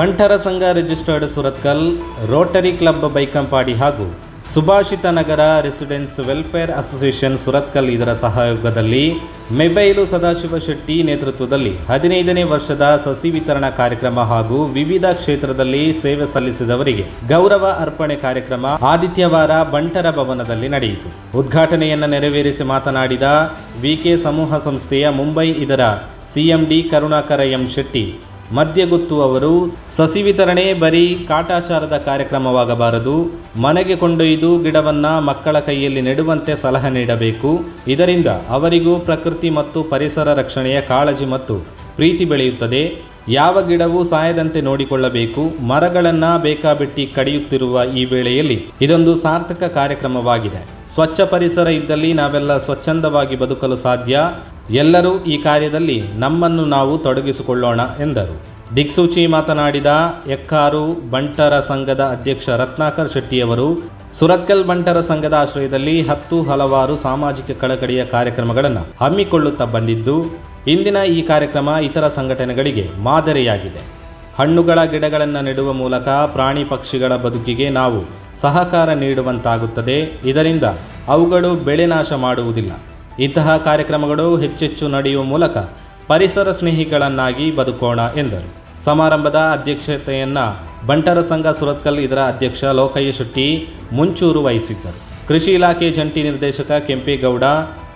ಬಂಟರ ಸಂಘ registered Surathkal Rotary Club Baikampady ಹಾಗೂ Subhashitha Nagar residents welfare association Surathkal ಇದರ ಸಹಯೋಗದಲ್ಲಿ ಮೆಬೈಲು ಸದಾಶಿವ ಶೆಟ್ಟಿ ನೇತೃತ್ವದಲ್ಲಿ ಹದಿನೈದನೇ ವರ್ಷದ ಸಸಿ ವಿತರಣಾ ಕಾರ್ಯಕ್ರಮ ಹಾಗೂ ವಿವಿಧ ಕ್ಷೇತ್ರದಲ್ಲಿ ಸೇವೆ ಸಲ್ಲಿಸಿದವರಿಗೆ ಗೌರವ ಅರ್ಪಣೆ ಕಾರ್ಯಕ್ರಮ ಆದಿತ್ಯವಾರ ಬಂಟರ ಭವನದಲ್ಲಿ ನಡೆಯಿತು. ಉದ್ಘಾಟನೆಯನ್ನು ನೆರವೇರಿಸಿ ಮಾತನಾಡಿದ ವಿಕೆ ಸಮೂಹ ಸಂಸ್ಥೆಯ ಮುಂಬೈ ಇದರ ಸಿಎಂಡಿ ಕರುಣಾಕರ ಎಂ ಶೆಟ್ಟಿ ಮದ್ಯಗುತ್ತು ಅವರು ಸಸಿ ವಿತರಣೆ ಬರೀ ಕಾಟಾಚಾರದ ಕಾರ್ಯಕ್ರಮವಾಗಬಾರದು. ಮನೆಗೆ ಕೊಂಡೊಯ್ದು ಗಿಡವನ್ನ ಮಕ್ಕಳ ಕೈಯಲ್ಲಿ ನೆಡುವಂತೆ ಸಲಹೆ ನೀಡಬೇಕು. ಇದರಿಂದ ಅವರಿಗೂ ಪ್ರಕೃತಿ ಮತ್ತು ಪರಿಸರ ರಕ್ಷಣೆಯ ಕಾಳಜಿ ಮತ್ತು ಪ್ರೀತಿ ಬೆಳೆಯುತ್ತದೆ. ಯಾವ ಗಿಡವೂ ಸಾಯದಂತೆ ನೋಡಿಕೊಳ್ಳಬೇಕು. ಮರಗಳನ್ನು ಬೇಕಾಬಿಟ್ಟಿ ಕಡಿಯುತ್ತಿರುವ ಈ ವೇಳೆಯಲ್ಲಿ ಇದೊಂದು ಸಾರ್ಥಕ ಕಾರ್ಯಕ್ರಮವಾಗಿದೆ. ಸ್ವಚ್ಛ ಪರಿಸರ ಇದ್ದಲ್ಲಿ ನಾವೆಲ್ಲ ಸ್ವಚ್ಛಂದವಾಗಿ ಬದುಕಲು ಸಾಧ್ಯ. ಎಲ್ಲರೂ ಈ ಕಾರ್ಯದಲ್ಲಿ ನಮ್ಮನ್ನು ನಾವು ತೊಡಗಿಸಿಕೊಳ್ಳೋಣ ಎಂದರು. ದಿಕ್ಸೂಚಿ ಮಾತನಾಡಿದ ಎಕ್ಕಾರು ಬಂಟರ ಸಂಘದ ಅಧ್ಯಕ್ಷ ರತ್ನಾಕರ್ ಶೆಟ್ಟಿಯವರು, ಸುರತ್ಕಲ್ ಬಂಟರ ಸಂಘದ ಆಶ್ರಯದಲ್ಲಿ ಹತ್ತು ಹಲವಾರು ಸಾಮಾಜಿಕ ಕಳಕಳಿಯ ಕಾರ್ಯಕ್ರಮಗಳನ್ನು ಹಮ್ಮಿಕೊಳ್ಳುತ್ತಾ ಬಂದಿದ್ದು, ಇಂದಿನ ಈ ಕಾರ್ಯಕ್ರಮ ಇತರ ಸಂಘಟನೆಗಳಿಗೆ ಮಾದರಿಯಾಗಿದೆ. ಹಣ್ಣುಗಳ ಗಿಡಗಳನ್ನು ನೆಡುವ ಮೂಲಕ ಪ್ರಾಣಿ ಪಕ್ಷಿಗಳ ಬದುಕಿಗೆ ನಾವು ಸಹಕಾರ ನೀಡುವಂತಾಗುತ್ತದೆ. ಇದರಿಂದ ಅವುಗಳು ಬೆಳೆ ನಾಶ ಮಾಡುವುದಿಲ್ಲ. ಇಂತಹ ಕಾರ್ಯಕ್ರಮಗಳು ಹೆಚ್ಚೆಚ್ಚು ನಡೆಯುವ ಮೂಲಕ ಪರಿಸರ ಸ್ನೇಹಿಗಳನ್ನಾಗಿ ಬದುಕೋಣ ಎಂದರು. ಸಮಾರಂಭದ ಅಧ್ಯಕ್ಷತೆಯನ್ನು ಬಂಟರ ಸಂಘ ಸುರತ್ಕಲ್ ಇದರ ಅಧ್ಯಕ್ಷ ಲೋಕಯ್ಯ ಶೆಟ್ಟಿ ಮುಂಚೂರು ವಹಿಸಿದ್ದರು. ಕೃಷಿ ಇಲಾಖೆ ಜಂಟಿ ನಿರ್ದೇಶಕ ಕೆಂಪೇಗೌಡ,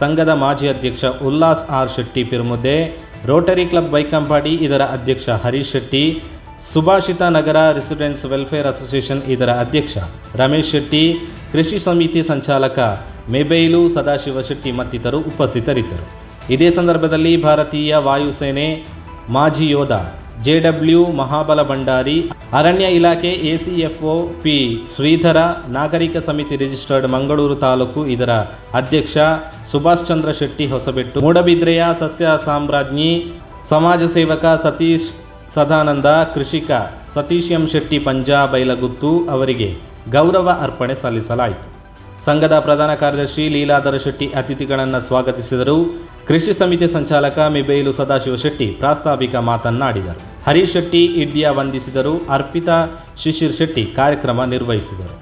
ಸಂಘದ ಮಾಜಿ ಅಧ್ಯಕ್ಷ Ullas R Shetty Pirumudde, Rotary Club Baikampady ಇದರ ಅಧ್ಯಕ್ಷ ಹರೀಶ್ ಶೆಟ್ಟಿ, ಸುಭಾಷಿತ ನಗರ ರೆಸಿಡೆನ್ಸ್ ವೆಲ್ಫೇರ್ ಅಸೋಸಿಯೇಷನ್ ಇದರ ಅಧ್ಯಕ್ಷ ರಮೇಶ್ ಶೆಟ್ಟಿ, ಕೃಷಿ ಸಮಿತಿ ಸಂಚಾಲಕ ಮೆಬೈಲು ಸದಾಶಿವ ಶೆಟ್ಟಿ ಮತ್ತಿತರು ಉಪಸ್ಥಿತರಿದ್ದರು. ಇದೇ ಸಂದರ್ಭದಲ್ಲಿ ಭಾರತೀಯ ವಾಯುಸೇನೆ ಮಾಜಿ ಯೋಧ ಜೆಡಬ್ಲ್ಯೂ ಮಹಾಬಲ ಭಂಡಾರಿ, ಅರಣ್ಯ ಇಲಾಖೆ ಎಸಿಎಫ್ಒ ಪಿ ಶ್ರೀಧರ, ನಾಗರಿಕ ಸಮಿತಿ ರಿಜಿಸ್ಟರ್ಡ್ ಮಂಗಳೂರು ತಾಲೂಕು ಇದರ ಅಧ್ಯಕ್ಷ ಸುಭಾಷ್ ಚಂದ್ರ ಶೆಟ್ಟಿ ಹೊಸಬೆಟ್ಟು, ಮೂಡಬಿದ್ರೆಯ ಸಸ್ಯ ಸಾಮ್ರಾಜ್ಞಿ ಸಮಾಜ ಸೇವಕ ಸತೀಶ್ ಸದಾನಂದ, ಕೃಷಿಕ ಸತೀಶ್ ಎಂ ಶೆಟ್ಟಿ ಪಂಜಾ ಬೈಲಗುತ್ತು ಅವರಿಗೆ ಗೌರವ ಅರ್ಪಣೆ ಸಲ್ಲಿಸಲಾಯಿತು. ಸಂಘದ ಪ್ರಧಾನ ಕಾರ್ಯದರ್ಶಿ ಲೀಲಾಧರ ಶೆಟ್ಟಿ ಅತಿಥಿಗಳನ್ನು ಸ್ವಾಗತಿಸಿದರು. ಕೃಷಿ ಸಮಿತಿ ಸಂಚಾಲಕ ಮಿಬೈಲು ಸದಾಶಿವ ಶೆಟ್ಟಿ ಪ್ರಾಸ್ತಾವಿಕ ಮಾತನ್ನಾಡಿದರು. ಹರೀಶ್ ಶೆಟ್ಟಿ ಇಡ್ಡಿಯಾ ವಂದಿಸಿದರು. ಅರ್ಪಿತಾ ಶಿಶಿರ್ ಶೆಟ್ಟಿ ಕಾರ್ಯಕ್ರಮ ನಿರ್ವಹಿಸಿದರು.